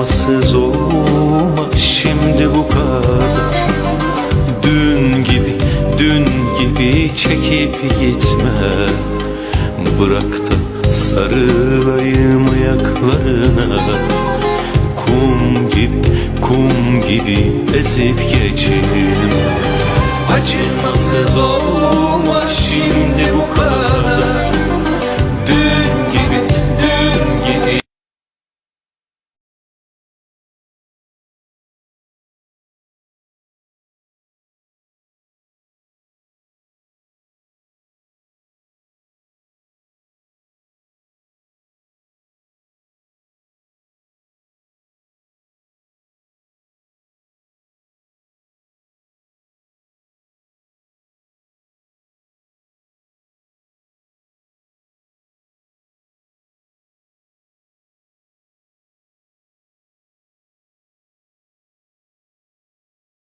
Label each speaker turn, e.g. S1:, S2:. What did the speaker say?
S1: Acımasız olma şimdi bu kadar. Dün gibi, dün gibi çekip gitme. Bırak da sarılayım ayaklarına. Kum gibi, kum gibi ezip geçin. Acımasız olma şimdi